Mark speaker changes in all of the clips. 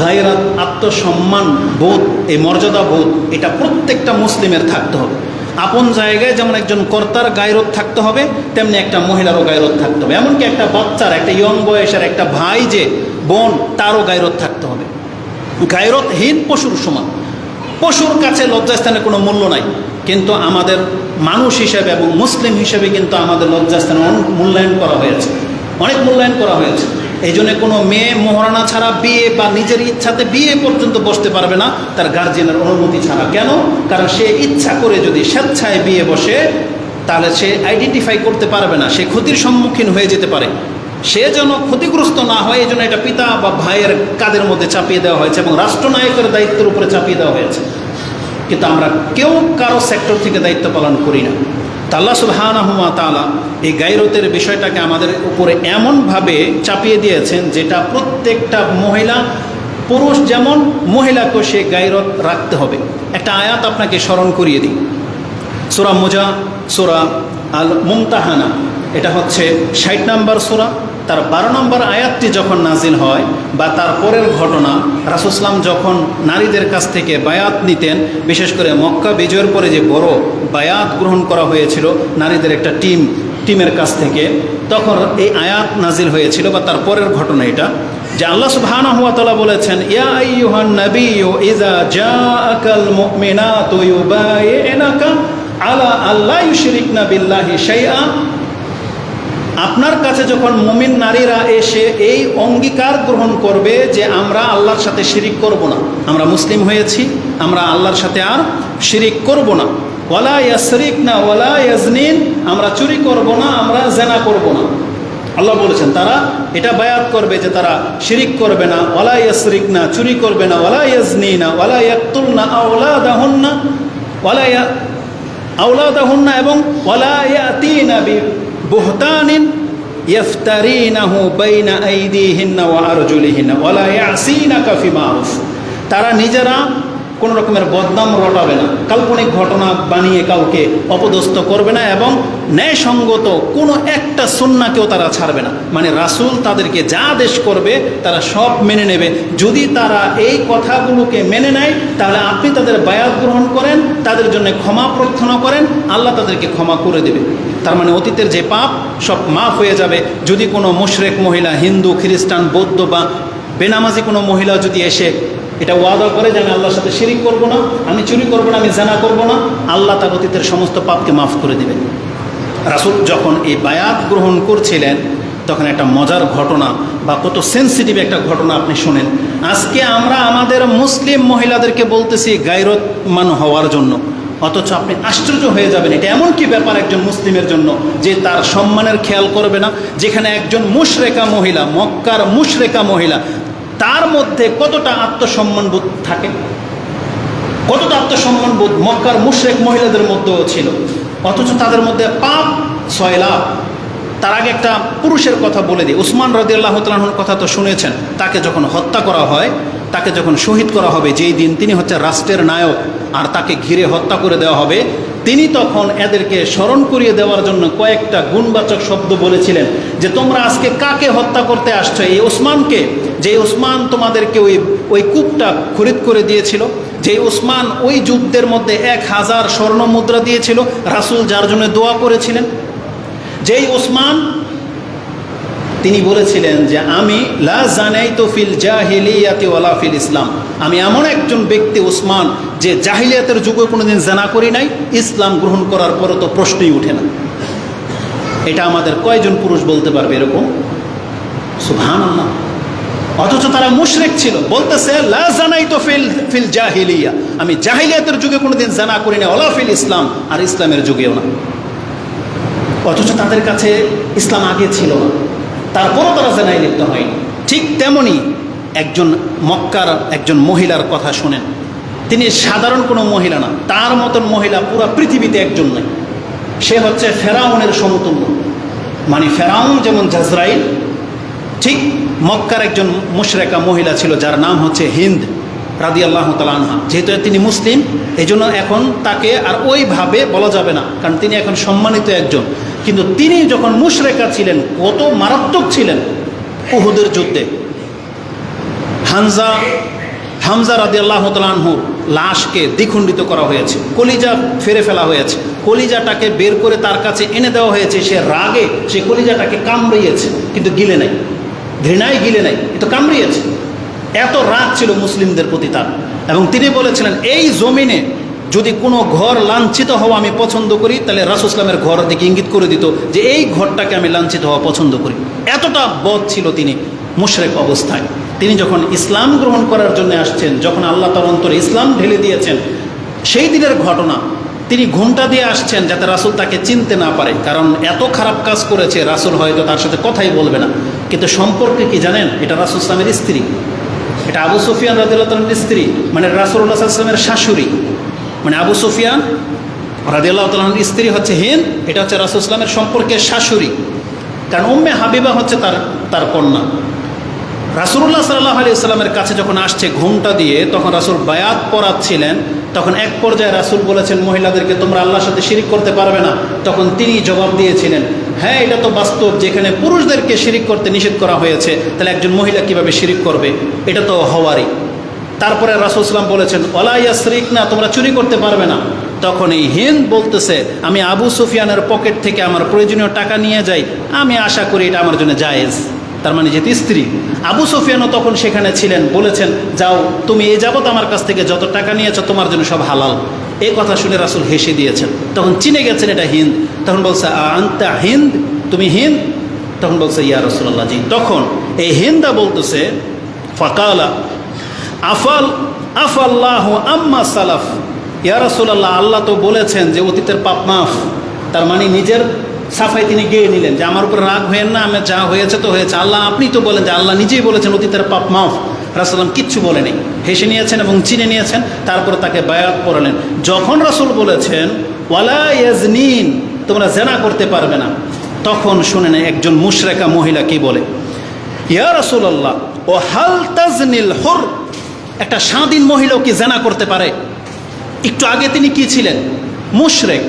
Speaker 1: গায়রাত, আত্মসম্মান বোধ, এই মর্যাদা বোধ, এটা প্রত্যেকটা মুসলিমের থাকতে হবে। আপন জায়গায় যেমন একজন কর্তার গায়রত থাকতে হবে, তেমনি একটা মহিলারও গায়রত থাকতে হবে। এমনকি একটা বাচ্চার, একটা ইয়ং বয়সের একটা ভাই যে বোন, তারও গায়রত থাকতে হবে। গায়রতহীন পশুর সমান। পশুর কাছে লজ্জাস্থানের কোনো মূল্য নাই। কিন্তু আমাদের মানুষ হিসেবে এবং মুসলিম হিসেবে কিন্তু আমাদের লজ্জাস্থানে অনেক মূল্যায়ন করা হয়েছে। অনেক মূল্যায়ন করা হয়েছে। এই জন্য কোনো মেয়ে মহারানা ছাড়া বিয়ে বা নিজের ইচ্ছাতে বিয়ে পর্যন্ত বসতে পারবে না, তার গার্জিয়ানের অনুমতি ছাড়া। কেন? কারণ সে ইচ্ছা করে যদি স্বেচ্ছায় বিয়ে বসে, তাহলে সে আইডেন্টিফাই করতে পারবে না, সে ক্ষতির সম্মুখীন হয়ে যেতে পারে। সে যেন ক্ষতিগ্রস্ত না হয় এই জন্য এটা পিতা বা ভাইয়ের কাদের মধ্যে চাপিয়ে দেওয়া হয়েছে এবং রাষ্ট্রনায়কের দায়িত্বের উপরে চাপিয়ে দেওয়া হয়েছে। কিন্তু আমরা কেউ কারও সেক্টর থেকে দায়িত্ব পালন করি না। তা আল্লাহ তালা এই গাইরতের বিষয়টাকে আমাদের উপরে এমনভাবে চাপিয়ে দিয়েছেন যেটা প্রত্যেকটা মহিলা, পুরুষ যেমন মহিলাকেও সে গাইরত রাখতে হবে। একটা আয়াত আপনাকে স্মরণ করিয়ে দিই। সোরা মোজা, সোরা আল মুমতাহানা এটা হচ্ছে ষাট নাম্বার সোরা। তার বারো নম্বর আয়াতটি যখন নাজিল হয় বা তার পরের ঘটনা রাসুসলাম যখন নারীদের কাছ থেকে বায়াত নিতেন, বিশেষ করে মক্কা বিজয়ের পরে যে বড় বায়াত গ্রহণ করা হয়েছিল নারীদের একটা টিম, টিমের কাছ থেকে, তখন এই আয়াত নাজিল হয়েছিল বা তার পরের ঘটনা এটা, যে আল্লাহ সুবহানাহু ওয়া তাআলা বলেছেন, ইয়া আইয়ুহান নাবিয়্যু ইযা আলা ইউশরিকনা বিল্লাহি শাইআ। আপনার কাছে যখন মুমিন নারীরা এসে এই অঙ্গীকার গ্রহণ করবে যে আমরা আল্লাহর সাথে শিরিক করব না, আমরা মুসলিম হয়েছি, আমরা আল্লাহর সাথে আর শিরিক করব না। ওয়ালা ইয়াসরিক না ওয়ালা ইয়াজনিন, আমরা চুরি করব না, আমরা জেনা করব না। আল্লাহ বলেছেন, তারা এটা বায়াত করবে যে তারা শিরিক করবে না, ওয়ালা ইয়াসরিক না চুরি করবে না, ওয়ালা ইয়াজনি না ওয়ালা ইয়াকতুল না আওলা দাহন না ওয়ালা ইয়া না এবং ওয়ালা ইয়াতিনা বি বুহতানিন ওয়ালা তারা নিজেরা কোনো রকমের বদনাম রটাবে না, কাল্পনিক ঘটনা বানিয়ে কাউকে অপদস্থ করবে না এবং ন্যায়সঙ্গত কোনো একটা সুন্নাকেও তারা ছাড়বে না। মানে রাসূল তাদেরকে যা আদেশ করবে, তারা সব মেনে নেবে। যদি তারা এই কথাগুলোকে মেনে নেয়, তাহলে আপনি তাদের বায়াত গ্রহণ করেন, তাদের জন্য ক্ষমা প্রার্থনা করেন আল্লাহ তাদেরকে ক্ষমা করে দেবে। তার মানে অতীতের যে পাপ, সব মাফ হয়ে যাবে। যদি কোনো মুশরেক মহিলা, হিন্দু, খ্রিস্টান, বৌদ্ধ বা বেনামাজি কোনো মহিলা যদি এসে এটা ওয়াদা করে যে আমি আল্লাহর সাথে শিরিক করব না, আমি চুরি করব না, আমি জানা করব না, আল্লাহ তার অতীতের সমস্ত পাপকে মাফ করে দেবেন রাসুল যখন এই বায়াত গ্রহণ করছিলেন, তখন একটা মজার ঘটনা বা কত সেন্সিটিভ একটা ঘটনা আপনি শোনেন। আজকে আমরা আমাদের মুসলিম মহিলাদেরকে বলতেছি গায়রতমান হওয়ার জন্য। অথচ আপনি আশ্চর্য হয়ে যাবেন। এটা এমন কি ব্যাপার একজন মুসলিমের জন্য যে তার সম্মানের খেয়াল করবে না? যেখানে একজন মুশরেকা মহিলা, মক্কার মুশরেকা মহিলা, তার মধ্যে কতটা আত্মসম্মানবোধ থাকে? কতটা আত্মসম্মানবোধ মক্কার মুশরেক মহিলাদের মধ্যেও ছিল? অথচ তাদের মধ্যে পাপ ছয় লাভ তার আগে একটা পুরুষের কথা বলে দিই। উসমান রদি আল্লাহ তালাহর কথা তো শুনেছেন। তাকে যখন হত্যা করা হয় তাকে যখন শহীদ করা হবে, যেই দিন তিনি হচ্ছে রাষ্ট্রের নায়ক আর তাকে ঘিরে হত্যা করে দেওয়া হবে, তিনি তখন এদেরকে স্মরণ করিয়ে দেওয়ার জন্য কয়েকটা গুণবাচক শব্দ বলেছিলেন যে, তোমরা আজকে কাকে হত্যা করতে আসছো? এই ওসমানকে? যে, ওসমান তোমাদেরকে ওই ওই কূপটা খরিদ করে দিয়েছিল। যে, ওসমান ওই যুদ্ধের মধ্যে এক হাজার স্বর্ণ মুদ্রা দিয়েছিল। রাসুল যার জন্য দোয়া করেছিলেন। যেই ওসমান তিনি বলেছিলেন যে আমি লা জানাই তো ফিল জাহিলিয়াতি ওয়ালা ফিল ইসলাম। আমি এমন একজন ব্যক্তি ওসমান যে জাহিলিয়াতের যুগে কোনোদিন জানা করি নাই, ইসলাম গ্রহণ করার পরও তো প্রশ্নই উঠে না। এটা আমাদের কয়জন পুরুষ বলতে পারবে এরকম? সুভান অথচ তারা মুশরেক ছিল। বলতেছে, লা জানাই তো ফিল ফিল জাহিলিয়া। আমি জাহিলিয়াতের যুগে কোনোদিন জানা করি না ওলা ফিল ইসলাম, আর ইসলামের যুগেও না। অথচ তাদের কাছে ইসলাম আগে ছিল না। তারপরও তারা জেনায় লিপ্ত হয়নি। ঠিক তেমনি একজন মক্কার একজন মহিলার কথা শোনেন। তিনি সাধারণ কোনো মহিলা না, তার মতন মহিলা পুরো পৃথিবীতে একজন নয় সে হচ্ছে ফেরাউনের সমতুল্য। মানে ফেরাউন যেমন জাজরাইল, ঠিক মক্কার একজন মুশরেকা মহিলা ছিল যার নাম হচ্ছে হিন্দ রাদি আল্লাহ তালানহা যেহেতু তিনি মুসলিম এই এখন তাকে আর ওইভাবে বলা যাবে না, কারণ তিনি এখন সম্মানিত একজন। কিন্তু তিনি যখন মুশরেকা ছিলেন, কত মারাত্মক ছিলেন উহুদের যুদ্ধে। হানজা, হামজা রাদি আল্লাহ তালাহুর লাশকে দ্বিখণ্ডিত করা হয়েছে, কলিজা ফেরে ফেলা হয়েছে। কলিজাটাকে বের করে তার কাছে এনে দেওয়া হয়েছে, সে রাগে, সে কলিজাটাকে কামড়িয়েছে, কিন্তু গিলে নাই। ঘৃণায় গিলে নাই, কিন্তু কামড়িয়েছে। এত রাগ ছিল মুসলিমদের প্রতি তার। এবং তিনি বলেছিলেন, এই জমিনে যদি কোনো ঘর লাঞ্ছিত হওয়া আমি পছন্দ করি, তাহলে রাসুসলামের ঘর দিকে ইঙ্গিত করে দিত যে এই ঘরটাকে আমি লাঞ্ছিত হওয়া পছন্দ করি। এতটা বধ ছিল তিনি মুশরেক অবস্থায়। তিনি যখন ইসলাম গ্রহণ করার জন্য আসছেন, যখন আল্লাহ তার অন্তরে ইসলাম ঢেলে দিয়েছেন, সেই দিনের ঘটনা তিনি ঘুমটা দিয়ে আসছেন যাতে রাসুল তাকে চিনতে না পারে। কারণ এত খারাপ কাজ করেছে রাসুল, হয়তো তার সাথে কথাই বলবে না। কিন্তু সম্পর্কে কি জানেন? এটা রাসুল ইসলামের স্ত্রী। এটা আবু সুফিয়ান রাদিল্লাহর স্ত্রী। মানে রাসুল্লাহ ইসলামের শাশুড়ি। মানে আবু সুফিয়ান রাদিল্লাহ তালের স্ত্রী হচ্ছে হিন্দ, এটা হচ্ছে রাসুল ইসলামের সম্পর্কের শাশুড়ি। কারণ উম্মে হাবিবা হচ্ছে তার তার কন্যা। রাসুল্লাহ সাল্লাহ আলি ইসলামের কাছে যখন আসছে ঘুমটা দিয়ে, তখন রাসুল বায়াত পড়াচ্ছিলেন। তখন এক পর্যায়ে রাসুল বলেছেন, মহিলাদেরকে তোমরা আল্লাহর সাথে শিরিক করতে পারবে না। তখন তিনি জবাব দিয়েছিলেন হ্যাঁ এটা তো বাস্তব যেখানে পুরুষদেরকে শিরিক করতে নিষেধ করা হয়েছে। তাহলে একজন মহিলা কীভাবে শিরিক করবে? এটা তো হওয়ারই। তারপরে রাসুল ইসলাম বলেছেন অলাইয়া শ্রিক না তোমরা চুরি করতে পারবে না। তখন এই হিন্দ বলতেছে, আমি আবু সুফিয়ানের পকেট থেকে আমার প্রয়োজনীয় টাকা নিয়ে যাই। আমি আশা করি এটা আমার জন্য জায়েজ। তার মানে যেহেতু স্ত্রী, আবু সুফিয়ানও তখন সেখানে ছিলেন, বলেছেন, যাও, তুমি এই যাবত আমার কাছ থেকে যত টাকা নিয়েছো, তোমার জন্য সব হালাল। এই কথা শুনে রাসুল হেসে দিয়েছেন। তখন চিনে গেছেন এটা হিন্দ। তখন বলছে আন্তা হিন্দ? তুমি হিন্দ? তখন বলছে, ইয়া রসুল্লাহ জি। তখন এই হিন্দা বলতেছে, ফাকালা আফাল, আফাল্লাহ আম্মা সালাফ। ইয়া রসুল্লাহ আল্লাহ তো বলেছেন যে অতীতের পাপ মাফ। তার মানে নিজের সাফাই তিনি গিয়ে নিলেন যে আমার উপর রাগ হয়েন না, আমার যা হয়েছে তো হয়েছে। আল্লাহ আপনি তো বলেন যে আল্লাহ নিজেই বলেছেন অতীতের পাপ মাফ। রাসুলাম কিচ্ছু বলেনি। হেসে নিয়েছেন এবং চিনে নিয়েছেন, তারপর তাকে বায়াত পড়ালেন। যখন রাসুল বলেছেন, ওয়ালা ইয়াজনিন তোমরা জেনা করতে পারবে না। তখন শুনে না একজন মুশরেকা মহিলা কি বলে, ইয়া রাসুলাল্লাহ, ও হাল তাজনিল হর? একটা স্বাধীন মহিলাও কি জেনা করতে পারে? একটু আগে তিনি কি ছিলেন? মুশরেক,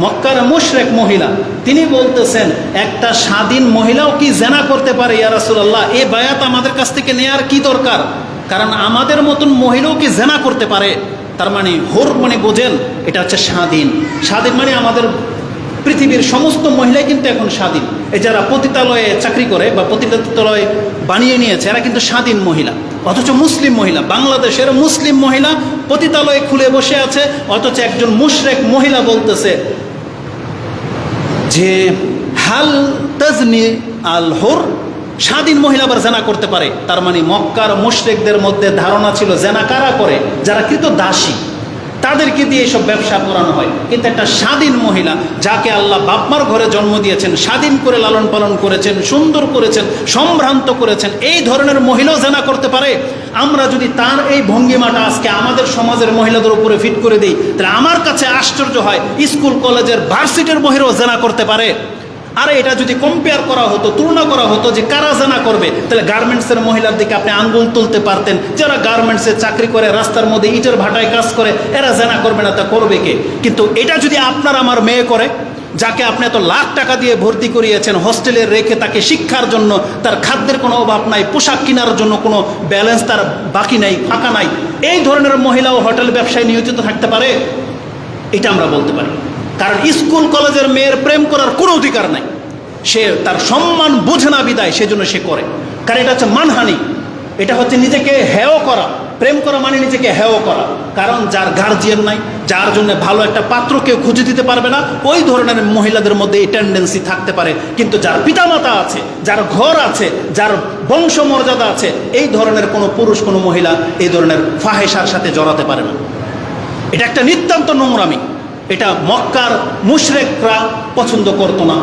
Speaker 1: মক্কার মুশরেক মহিলা। তিনি বলতেছেন, একটা স্বাধীন মহিলাও কি জেনা করতে পারে, ইয়া রাসুলাল্লাহ? এ বায়াত আমাদের কাছ থেকে নেয়ার কি দরকার? কারণ আমাদের মতন মহিলাও কি জেনা করতে পারে? তার মানে হোর মানে বোঝেন, এটা হচ্ছে স্বাধীন। স্বাধীন মানে আমাদের পৃথিবীর সমস্ত মহিলাই কিন্তু এখন স্বাধীন। এই যারা পতিতালয়ে চাকরি করে বা পতিতালয়ে বানিয়ে নিয়েছে, এরা কিন্তু স্বাধীন মহিলা। অথচ মুসলিম মহিলা, বাংলাদেশের মুসলিম মহিলা পতিতালয়ে খুলে বসে আছে, অথচ একজন মুশরেক মহিলা বলতেছে যে, হাল তাজনি আল হোর স্বাধীন মহিলা আবার জেনা করতে পারে। তার মানে মক্কার মুশরেকদের মধ্যে ধারণা ছিল, জেনা কারা করে? যারা কৃত দাসী তাদেরকে দিয়ে এসব ব্যবসা করানো হয়। কিন্তু একটা স্বাধীন মহিলা, যাকে আল্লাহ বাপমার ঘরে জন্ম দিয়েছেন, স্বাধীন করে লালন পালন করেছেন, সুন্দর করেছেন, সম্ভ্রান্ত করেছেন, এই ধরনের মহিলাও জানা করতে পারে। আমরা যদি তার এই ভঙ্গিমাটা আজকে আমাদের সমাজের মহিলাদের উপরে ফিট করে দিই, তাহলে আমার কাছে আশ্চর্য হয়, স্কুল, কলেজের ভার্সিটির মহিলাও জেনা করতে পারে। আরে এটা যদি কম্পেয়ার করা হতো, তুলনা করা হতো যে কারা জানা করবে, তাহলে গার্মেন্টসের মহিলার দিকে আপনি আঙ্গুল তুলতে পারতেন। যারা গার্মেন্টসে চাকরি করে, রাস্তার মধ্যে ইটের ভাটায় কাজ করে, এরা জানা করবে না তা করবে কে? কিন্তু এটা যদি আপনার আমার মেয়ে করে, যাকে আপনি এত লাখ টাকা দিয়ে ভর্তি করিয়েছেন হোস্টেলে রেখে তাকে শিক্ষার জন্য, তার খাদ্যের কোনো অভাব নাই, পোশাক কেনার জন্য কোনো ব্যালেন্স তার বাকি নাই, ফাঁকা নাই, এই ধরনের মহিলাও হোটেল ব্যবসায় নিয়োজিত থাকতে পারে? এটা আমরা বলতে পারি। কারণ স্কুল কলেজের মেয়ের প্রেম করার কোনো অধিকার নাই। সে তার সম্মান বোঝে না বিদায়, সেজন্য সে করে। কারণ এটা হচ্ছে মানহানি। এটা হচ্ছে নিজেকে হেয় করা। প্রেম করা মানে নিজেকে হেয় করা। কারণ যার গার্জিয়ান নাই, যার জন্য ভালো একটা পাত্র কেউ খুঁজে দিতে পারবে না, ওই ধরনের মহিলাদের মধ্যে এই টেন্ডেন্সি থাকতে পারে। কিন্তু যার পিতামাতা আছে, যার ঘর আছে, যার বংশ মর্যাদা আছে, এই ধরনের কোনো পুরুষ, কোনো মহিলা এই ধরনের ফাহেসার সাথে জড়াতে পারে না। এটা একটা নিতান্ত নোংরামি। এটা মক্কার মুশরেকরা পছন্দ করতো না।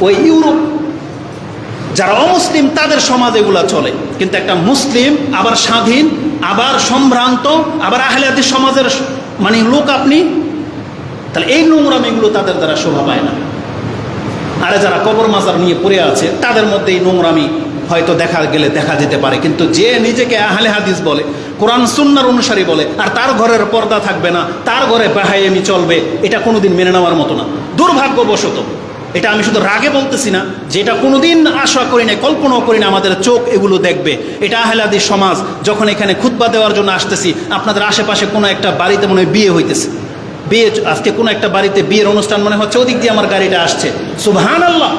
Speaker 1: ওই ইউরোপ, যারা অমুসলিম, তাদের সমাজ এগুলা চলে। কিন্তু একটা মুসলিম, আবার স্বাধীন, আবার সম্ভ্রান্ত, আবার আহলাদি সমাজের মানে লোক আপনি, তাহলে এই নোংরামিগুলো তাদের দ্বারা শোভা পায় না। আরে যারা কবর মাজার নিয়ে পড়ে আছে, তাদের মধ্যে এই নোংরামি হয়তো দেখা গেলে দেখা যেতে পারে। কিন্তু যে নিজেকে আহলে হাদিস বলে কোরআন সুন্নার অনুসারী বলে, আর তার ঘরের পর্দা থাকবে না, তার ঘরে বাহাইমি চলবে, এটা কোনোদিন মেনে নেওয়ার মতো না। দুর্ভাগ্যবশত, এটা আমি শুধু রাগে বলতেছি না যে এটা কোনোদিন আশা করি না কল্পনাও করি না আমাদের চোখ এগুলো দেখবে। এটা আহলাদি সমাজ, যখন এখানে খুতবা দেওয়ার জন্য আসতেছি, আপনাদের আশেপাশে কোনো একটা বাড়িতে মনে বিয়ে হইতেছে। বিয়ে, আজকে কোনো একটা বাড়িতে বিয়ের অনুষ্ঠান মনে হচ্ছে, ওদিক দিয়ে আমার গাড়িটা আসছে। সুবহান আল্লাহ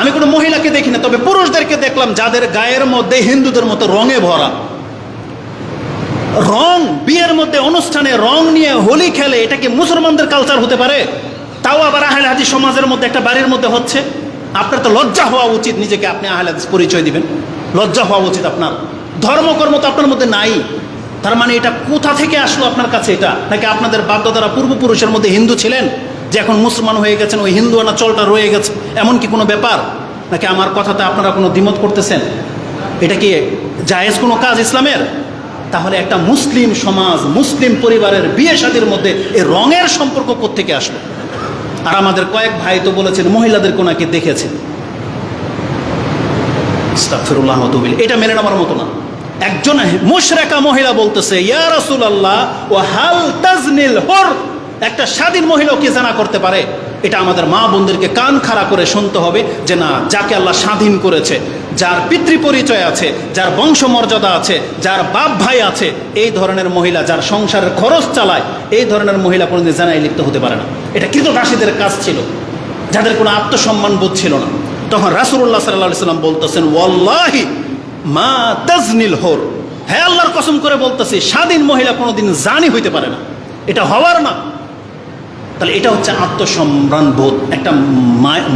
Speaker 1: আমি কোনো মহিলাকে দেখি না, তবে পুরুষদেরকে দেখলাম, যাদের গায়ের মধ্যে হিন্দুদের মতো রঙে ভরা। রং, বিয়ের মধ্যে অনুষ্ঠানে রং নিয়ে হোলি খেলে এটা কি মুসলমানদের কালচার হতে পারে? তাও আবার আহলে হাদিস সমাজের মধ্যে একটা বাড়ির মধ্যে হচ্ছে। আপনার তো লজ্জা হওয়া উচিত নিজেকে, আপনি আহলে হাদিস পরিচয় দিবেন। লজ্জা হওয়া উচিত আপনার। ধর্মকর্ম তো আপনার মধ্যে নাই। তার মানে এটা কোথা থেকে আসলো আপনার কাছে এটা? নাকি আপনাদের বাপদাদারা পূর্বপুরুষের মধ্যে হিন্দু ছিলেন, যে এখন মুসলমান হয়ে গেছেন, ওই হিন্দু আনা চলটা রয়ে গেছে? এমন কি কোনো ব্যাপার? নাকি আমার কথাতে আপনারা কোনো দ্বিমত করতেছেন? এটা কি জায়েজ কোনো কাজ ইসলামের? তাহলে একটা মুসলিম সমাজ, মুসলিম পরিবারের বিয়ে শাদির মধ্যে এই রঙের সম্পর্ক থেকে আসলো? আর আমাদের কয়েক ভাই তো বলেছেন, মহিলাদের কোনাকে দেখেছেন এটা মেনে নেওয়ার মতো না। একজন মুশরেকা মহিলা বলতেছে, ইয়া রাসূলুল্লাহ ও হাল তাজনিল হর? একটা স্বাধীন মহিলাও কি জানা করতে পারে? এটা আমাদের মা বোনদেরকে কান খাড়া করে শুনতে হবে যে না, যাকে আল্লাহ স্বাধীন করেছে, যার পিতৃ পরিচয় আছে, যার বংশ মর্যাদা আছে, যার বাপ ভাই আছে, এই ধরনের মহিলা যার সংসারের খরচ চালায়, এই ধরনের মহিলা কোনোদিন জানাই লিপ্ত হতে পারে না। এটা কৃতদাসীদের কাজ ছিল, যাদের কোনো আত্মসম্মান বোধ ছিল না। তখন রাসুল্লাহ সাল্লাহ সাল্লাম বলতেছেন, ওয়াল্লাহি মা তাজনিল হোর। হ্যাঁ আল্লাহর কসম করে বলতেছি, স্বাধীন মহিলা কোনোদিন জানি হইতে পারে না। এটা হওয়ার না। তাহলে এটা হচ্ছে আত্মসম্মান বোধ। একটা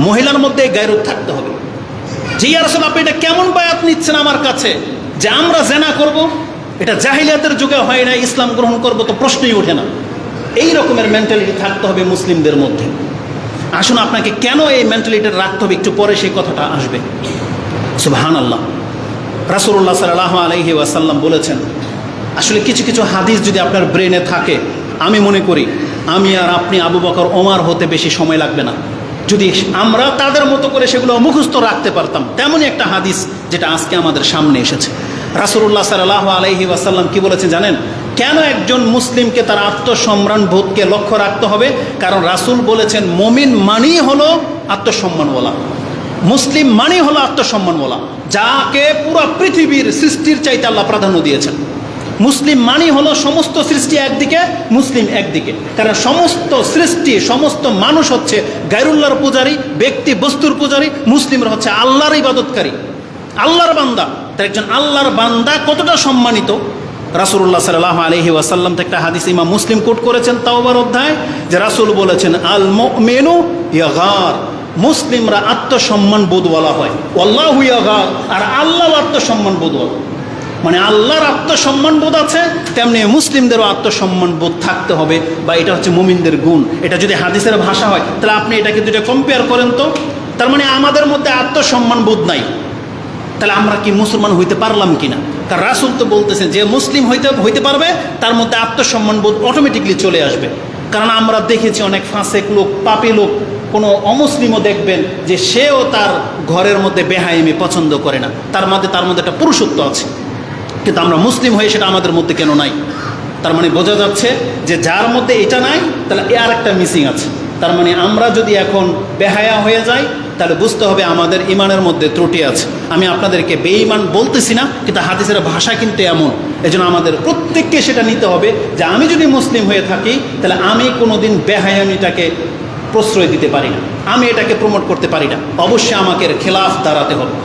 Speaker 1: মহিলার মধ্যে গায়রুত থাকতে হবে। ইয়ার আসলে আপনি এটা কেমন বায়াত নিচ্ছেন আমার কাছে? যে আমরা জেনা করব, এটা জাহিলিয়াতের যুগে হয় না ইসলাম গ্রহণ করব, তো প্রশ্নই ওঠে না। এই রকমের মেন্টালিটি থাকতে হবে মুসলিমদের মধ্যে। আসুন আপনাকে কেন এই মেন্টালিটি রাখতে হবে? একটু পরে সেই কথাটা আসবে। সুবহান আল্লাহ রাসুল্লাহ সাল্লাহ আলহি ওয়াসাল্লাম বলেছেন, আসলে কিছু কিছু হাদিস যদি আপনার ব্রেনে থাকে, আমি মনে করি আমি আর আপনি আবু বকর, ওমার হতে বেশি সময় লাগবে না। যদি আমরা তাদের মতো করে সেগুলো মুখস্থ রাখতে পারতাম, তেমনই একটা হাদিস যেটা আজকে আমাদের সামনে এসেছে। রাসুল্লাহ সাল্লাহ আলহি ওয়াসাল্লাম কি বলেছেন জানেন? কেন একজন মুসলিমকে তার আত্মসম্মান বোধকে লক্ষ্য রাখতে হবে? কারণ রাসুল বলেছেন, মমিন মানেই হলো আত্মসম্মান বলা মুসলিম মানে হলো আত্মসম্মান বলা যাকে পুরো পৃথিবীর সৃষ্টির চাইতে আল্লাহ প্রাধান্য দিয়েছেন। মুসলিম মানে হলো সমস্ত সৃষ্টি একদিকে, মুসলিম একদিকে। কারণ সমস্ত সৃষ্টি, সমস্ত মানুষ হচ্ছে গাইরুল্লাহর পূজারী, ব্যক্তি বস্তুর পূজারী, মুসলিমরা হচ্ছে আল্লাহর ইবাদতকারী। আল্লাহর বান্দা। তার একজন আল্লাহর বান্দা কতটা সম্মানিত? রাসুল্লাহ সাল্লাহ আলহি ওয়াসাল্লাম থেকে একটা হাদিস ইমা মুসলিম কোট করেছেন তাওবার অধ্যায়, যে রাসুল বলেছেন আল মেনু ইয়াগার। মুসলিমরা আত্মসম্মান বোধ বলা হয় আল্লাহ আর আল্লাহ আত্মসম্মান বোধ বলা মানে আল্লাহর আত্মসম্মান বোধ আছে, তেমনি মুসলিমদেরও আত্মসম্মান বোধ থাকতে হবে, বা এটা হচ্ছে মুমিনদের গুণ। এটা যদি হাদিসের ভাষা হয়, তাহলে আপনি এটাকে দুটো কম্পেয়ার করেন তো। তার মানে আমাদের মধ্যে আত্মসম্মান বোধ নাই। তাহলে আমরা কি মুসলমান হইতে পারলাম কিনা? কারণ রাসুল তো বলতেছেন, যে মুসলিম হইতে হইতে পারবে, তার মধ্যে আত্মসম্মান বোধ অটোমেটিকলি চলে আসবে। কারণ আমরা দেখেছি অনেক ফাঁসেক লোক, পাপি লোক, কোনো অমুসলিমও দেখবেন যে সেও তার ঘরের মধ্যে বেহাইমি পছন্দ করে না। তার মধ্যে তার মধ্যে একটা পুরুষত্ব আছে। কিন্তু আমরা মুসলিম হয়ে সেটা আমাদের মধ্যে কেন নাই? তার মানে বোঝা যাচ্ছে যে যার মধ্যে এটা নাই, তাহলে এ আর একটা মিসিং আছে। তার মানে আমরা যদি এখন বেহায়া হয়ে যাই, তাহলে বুঝতে হবে আমাদের ইমানের মধ্যে ত্রুটি আছে। আমি আপনাদেরকে বেঈমান বলতেছি না, কিন্তু হাদিসের ভাষা কিন্তু এমন। এজন্য আমাদের প্রত্যেককে সেটা নিতে হবে যে আমি যদি মুসলিম হয়ে থাকি, তাহলে আমি কোনোদিন বেহায়ামিটাকে প্রশ্রয় দিতে পারি না। আমি এটাকে প্রমোট করতে পারি না। অবশ্যই আমাকে খেলাফ দাঁড়াতে হবে।